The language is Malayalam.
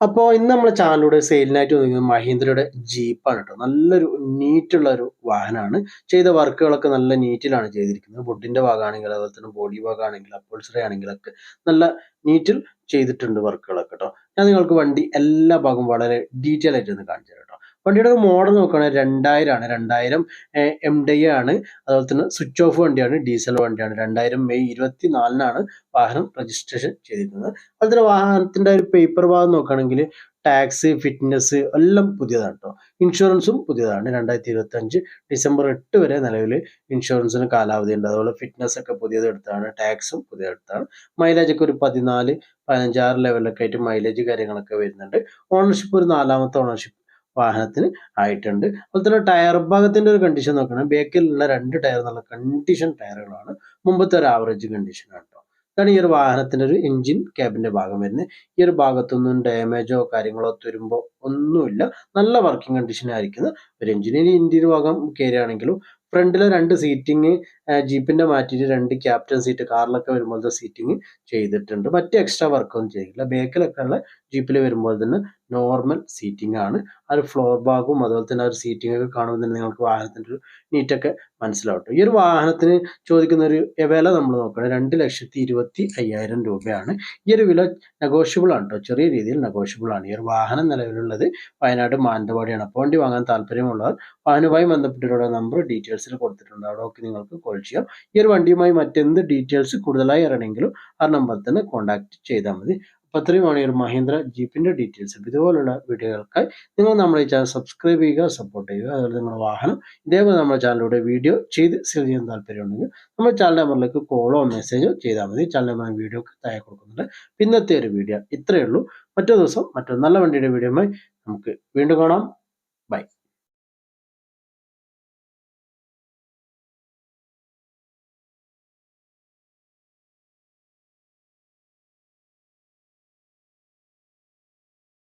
അപ്പോൾ ഇന്ന് നമ്മളെ ചാനലിലൂടെ സെയിലിനായിട്ട് വന്നിരിക്കുന്നത് മഹീന്ദ്രയുടെ ജീപ്പാണ് കേട്ടോ നല്ലൊരു നീറ്റുള്ള ഒരു വാഹനമാണ് ചെയ്ത വർക്കുകളൊക്കെ നല്ല നീറ്റിലാണ് ചെയ്തിരിക്കുന്നത്. ബുഡിന്റെ ഭാഗമാണെങ്കിൽ അതുപോലെ തന്നെ ബോഡി ഭാഗമാണെങ്കിൽ അപ്പോൾസറി ആണെങ്കിലൊക്കെ നല്ല നീറ്റിൽ ചെയ്തിട്ടുണ്ട് വർക്കുകളൊക്കെ കേട്ടോ ഞാൻ നിങ്ങൾക്ക് വണ്ടി എല്ലാ ഭാഗവും വളരെ ഡീറ്റെയിൽ ആയിട്ട് ഒന്ന് കാണിച്ചു കേട്ടോ വണ്ടിയുടെ മോഡൽ നോക്കുകയാണെങ്കിൽ രണ്ടായിരം ആണ്. രണ്ടായിരം എം ഡി ആണ്. അതുപോലെ തന്നെ സ്വിച്ച് ഓഫ് വണ്ടിയാണ് ഡീസൽ വണ്ടിയാണ്. രണ്ടായിരം മെയ് ഇരുപത്തി നാലിനാണ് വാഹനം രജിസ്ട്രേഷൻ ചെയ്തിരിക്കുന്നത്. അതുപോലെ തന്നെ വാഹനത്തിന്റെ ഒരു പേപ്പർ ഭാഗം നോക്കുകയാണെങ്കിൽ ടാക്സ് ഫിറ്റ്നസ് എല്ലാം പുതിയതാണ് കേട്ടോ ഇൻഷുറൻസും പുതിയതാണ്. രണ്ടായിരത്തി ഇരുപത്തി അഞ്ച് ഡിസംബർ എട്ട് വരെ നിലവിൽ ഇൻഷുറൻസിന് കാലാവധി ഉണ്ട്. അതുപോലെ ഫിറ്റ്നസ് ഒക്കെ പുതിയത് എടുത്താണ്. ടാക്സും പുതിയത് എടുത്താണ്. മൈലേജ് ഒക്കെ ഒരു പതിനാല് പതിനഞ്ചാറ് ലെവലൊക്കെ ആയിട്ട് മൈലേജ് കാര്യങ്ങളൊക്കെ വരുന്നുണ്ട്. ഓണർഷിപ്പ് ഒരു നാലാമത്തെ ഓണർഷിപ്പ് വാഹനത്തിന് ആയിട്ടുണ്ട്. അതുപോലെ തന്നെ ടയർ ഭാഗത്തിന്റെ ഒരു കണ്ടീഷൻ നോക്കണം ബേക്കിലുള്ള രണ്ട് ടയർ നല്ല കണ്ടീഷൻ ടയറുകളാണ് മുമ്പത്തെ ഒരു ആവറേജ് കണ്ടീഷനാണ് കേട്ടോ ഇതാണ് ഈ ഒരു വാഹനത്തിന്റെ ഒരു എഞ്ചിൻ ക്യാബിന്റെ ഭാഗം വരുന്നത് ഈ ഒരു ഭാഗത്തൊന്നും ഡാമേജോ കാര്യങ്ങളോ തരുമ്പോൾ ഒന്നുമില്ല. നല്ല വർക്കിംഗ് കണ്ടീഷൻ ആയിരിക്കുന്ന. ഒരു എഞ്ചിൻ ഇനി ഇന്റീരിയർ ഭാഗം കയറുകയാണെങ്കിലും ഫ്രണ്ടിലെ രണ്ട് സീറ്റിംഗ് ജീപ്പിന്റെ മാറ്റിയിട്ട് രണ്ട് ക്യാപ്റ്റൻ സീറ്റ് കാറിലൊക്കെ വരുമ്പോഴത്തെ സീറ്റിംഗ് ചെയ്തിട്ടുണ്ട്. മറ്റ് എക്സ്ട്രാ വർക്കൊന്നും ചെയ്തില്ല ബേക്കിലൊക്കെ ഉള്ള ജീപ്പിൽ വരുമ്പോൾ തന്നെ നോർമൽ സീറ്റിംഗ് ആണ്. ആ ഒരു ഫ്ലോർ ഭാഗവും അതുപോലെ തന്നെ ഒരു സീറ്റിംഗ് ഒക്കെ കാണുമ്പോൾ തന്നെ നിങ്ങൾക്ക് വാഹനത്തിന്റെ ഒരു നീറ്റൊക്കെ മനസ്സിലാവട്ടെ ഈ ഒരു വാഹനത്തിന് ചോദിക്കുന്ന ഒരു വില നമ്മൾ നോക്കണം രണ്ട് ലക്ഷത്തി ഇരുപത്തി അയ്യായിരം രൂപയാണ്. ഈ ഒരു വില നെഗോഷ്യബിൾ ആണ് കേട്ടോ ചെറിയ രീതിയിൽ നെഗോഷ്യബിൾ ആണ്. ഈ ഒരു വാഹനം നിലവിലുള്ളത് വയനാട് മാനന്തവാടിയാണ്. അപ്പോൾ വണ്ടി വാങ്ങാൻ താല്പര്യമുള്ളവർ വാഹനവുമായി ബന്ധപ്പെട്ടിട്ടുള്ള നമ്പർ ഡീറ്റെയിൽസിൽ കൊടുത്തിട്ടുണ്ട്. അവിടെ ഒക്കെ നിങ്ങൾക്ക് കോൾ ചെയ്യാം. ഈ ഒരു വണ്ടിയുമായി മറ്റെന്ത് ഡീറ്റെയിൽസ് കൂടുതലായി അറിയണമെങ്കിലും ആ നമ്പറിൽ തന്നെ കോൺടാക്ട് ചെയ്താൽ മതി. അപ്പോൾ അത്രയുമാണ് ഈ ഒരു മഹീന്ദ്ര ജീപ്പിന്റെ ഡീറ്റെയിൽസ് ഇതുപോലുള്ള വീഡിയോകൾക്ക് നിങ്ങൾ നമ്മുടെ ഈ ചാനൽ സബ്സ്ക്രൈബ് ചെയ്യുക സപ്പോർട്ട് ചെയ്യുക. അതുപോലെ നിങ്ങളുടെ വാഹനം ഇതേപോലെ നമ്മുടെ ചാനലിലൂടെ വീഡിയോ ചെയ്ത് സെൽ ചെയ്യാൻ താല്പര്യമുണ്ടെങ്കിൽ നമ്മുടെ ചാനൽ നമ്പറിലേക്ക് കോളോ മെസ്സേജോ ചെയ്താൽ മതി. ചാനൽ നമ്പർ വീഡിയോക്ക് താഴെ കൊടുക്കുന്നുണ്ട്. പിന്നത്തെ ഒരു വീഡിയോ ഇത്രയേ ഉള്ളൂ. മറ്റേ ദിവസം മറ്റൊരു നല്ല വണ്ടിയുടെ വീഡിയോയുമായി നമുക്ക് വീണ്ടും കാണാം. ബൈ